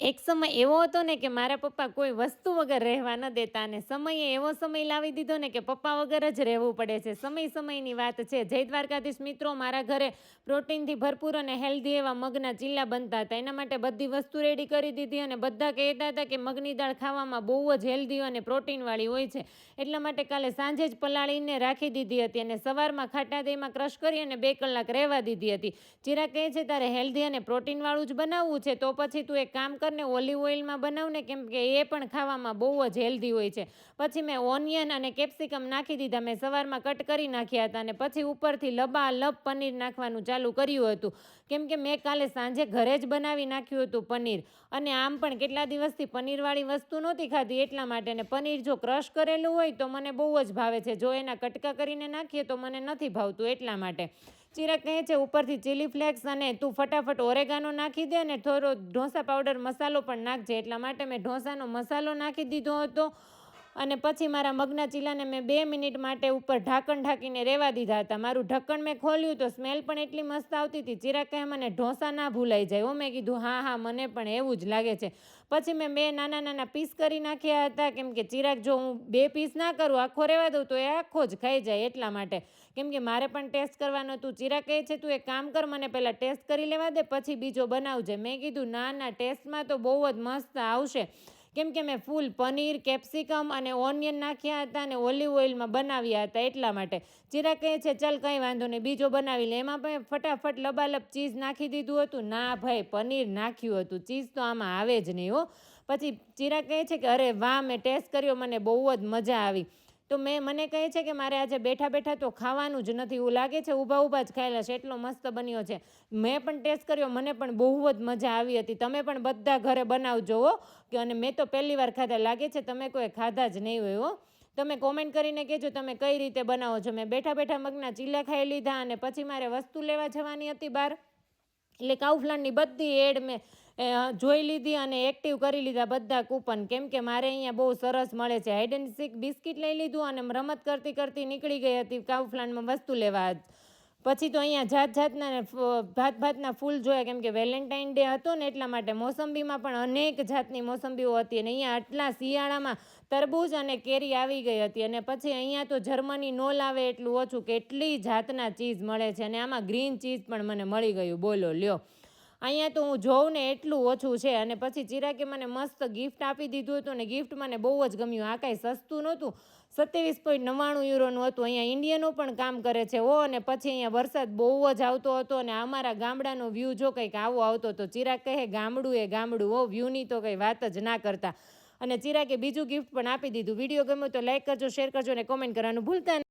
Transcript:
એક સમય એવો હતો ને કે મારા પપ્પા કોઈ વસ્તુ વગર રહેવા ન દેતા અને સમયે એવો સમય લાવી દીધો ને કે પપ્પા વગર જ રહેવું પડે છે. સમય સમયની વાત છે. જય દ્વારકાધીશ મિત્રો, મારા ઘરે પ્રોટીનથી ભરપૂર અને હેલ્ધી એવા મગના ચીલા બનતા હતા. એના માટે બધી વસ્તુ રેડી કરી દીધી અને બધા કહેતા હતા કે મગની દાળ ખાવામાં બહુ જ હેલ્ધી અને પ્રોટીનવાળી હોય છે. એટલા માટે કાલે સાંજે જ પલાળીને રાખી દીધી હતી અને સવારમાં ખાટા દહીંમાં ક્રશ કરી અને બે કલાક રહેવા દીધી હતી. ચીરા કહે છે, તારે હેલ્ધી અને પ્રોટીનવાળું જ બનાવવું છે, તો પછી તું એક કામ કરને ઓલિવ ઓઇલમાં બનાવને કેમ કે એ પણ ખાવામાં બહુ જ હેલ્ધી હોય છે. પછી મેં ઓનિયન અને કેપ્સિકમ નાખી દીધા. મેં સવારમાં કટ કરી નાખ્યા હતા અને પછી ઉપરથી લબાલબ પનીર નાખવાનું ચાલુ કર્યું હતું. કેમ કે મેં કાલે સાંજે ઘરે જ બનાવી નાખ્યું હતું પનીર. અને આમ પણ કેટલા દિવસથી પનીરવાળી વસ્તુ નહોતી ખાધી એટલા માટે. અને પનીર જો ક્રશ કરેલું હોય તો મને બહુ જ ભાવે છે. જો એના કટકા કરીને નાખીએ તો મને નથી ભાવતું એટલા માટે. ચિરાગ કહે છે, ઉપરથી ચીલી ફ્લેક્સ અને તું ફટાફટ ઓરેગાનો નાખી દે અને થોડો ઢોસા પાવડર મસાલો પણ નાખજે. એટલા માટે મેં ઢોસાનો મસાલો નાખી દીધો હતો. અને પછી મારા મગના ચીલાને મેં બે મિનિટ માટે ઉપર ઢાંકણ ઢાંકીને રહેવા દીધા હતા. મારું ઢક્કણ મેં ખોલ્યું તો સ્મેલ પણ એટલી મસ્ત આવતી હતી. ચિરાગ કહે, મને ઢોસા ના ભૂલાઈ જાય. ઓ મેં કીધું, હા હા, મને પણ એવું જ લાગે છે. પછી મેં બે નાના નાના પીસ કરી નાખ્યા હતા. કેમ કે ચિરાગ, જો હું બે પીસ ના કરું, આખો રહેવા દઉં, તો એ આખો જ ખાઈ જાય એટલા માટે. કેમ કે મારે પણ ટેસ્ટ કરવાનું હતું. ચિરા કહે છે, તું એક કામ કર, મને પહેલાં ટેસ્ટ કરી લેવા દે, પછી બીજો બનાવજે. મેં કીધું, ના ના, ટેસ્ટમાં તો બહુ જ મસ્ત આવશે. કેમ કે મેં ફૂલ પનીર, કેપ્સિકમ અને ઓનિયન નાખ્યા હતા અને ઓલિવ ઓઇલમાં બનાવ્યા હતા એટલા માટે. ચિરા કહે છે, ચલ, કંઈ વાંધો નહીં, બીજો બનાવી લે. એમાં પણ ફટાફટ લબાલબ ચીઝ નાખી દીધું હતું. ના ભાઈ, પનીર નાખ્યું હતું. ચીઝ તો આમાં આવે જ નહીં હો. પછી ચિરા કહે છે કે, અરે વાહ, મેં ટેસ્ટ કર્યો, મને બહુ જ મજા આવી. તો મેં, મને કહે છે કે મારે આજે બેઠા બેઠા તો ખાવાનું જ નથી. એવું લાગે છે, ઊભા ઊભા જ ખાયેલા છે. એટલો મસ્ત બન્યો છે. મેં પણ ટેસ્ટ કર્યો, મને પણ બહુ જ મજા આવી હતી. તમે પણ બધા ઘરે બનાવજો હો. કે અને મેં તો પહેલી વાર ખાધા. લાગે છે તમે કોઈ ખાધા જ નહીં હોય, હો. તમે કોમેન્ટ કરીને કહેજો તમે કઈ રીતે બનાવો છો. મેં બેઠા બેઠા મગના ચીલા ખાઈ લીધા અને પછી મારે વસ્તુ લેવા જવાની હતી બહાર. એટલે કાઉફ્લાનની બધી એડ મેં જોઈ લીધી અને એક્ટિવ કરી લીધા બધા કૂપન કેમ કે મારે અહીંયા બહુ સરસ મળે છે. હાઇડ એન્ડ સીક બિસ્કિટ લઈ લીધું અને રમત કરતી કરતી નીકળી ગઈ હતી કાઉફ્લાન્ડમાં વસ્તુ લેવા પછી તો અહીંયા જાત જાતના ભાત ભાતના ફૂલ જોયા. કેમ કે વેલેન્ટાઇન ડે હતો ને એટલા માટે મોસંબીમાં પણ અનેક જાતની મોસંબીઓ હતી અને અહીંયા આટલા શિયાળામાં તરબૂચ અને કેરી આવી ગઈ હતી અને પછી અહીંયા તો જર્મની નો લાવે એટલું ઓછું કેટલી જાતના ચીઝ મળે છે અને આમાં ગ્રીન ચીઝ પણ મને મળી ગયું. બોલો, લ્યો. અહીંયા તો હું જોઉં ને એટલું ઓછું છે. અને પછી ચિરાકે મને મસ્ત ગિફ્ટ આપી દીધું હતું. અને ગિફ્ટ મને બહુ જ ગમ્યું. આ કાંઈ સસ્તું નહોતું. સત્યાવીસ પોઈન્ટ નવ્વાણું યુરોનું હતું. અહીંયા ઇન્ડિયનો પણ કામ કરે છે. ઓ અને પછી અહીંયા વરસાદ બહુ જ આવતો હતો અને અમારા ગામડાનો વ્યૂ જો કંઈક આવો આવતો હતો ચિરાગ કહે, ગામડું એ ગામડું. ઓ વ્યૂની તો કંઈ વાત જ ના કરતા. અને ચિરાકે બીજું ગિફ્ટ પણ આપી દીધું. વીડિયો ગમ્યો તો લાઈક કરજો શેર કરજો અને કોમેન્ટ કરવાનું ભૂલતા.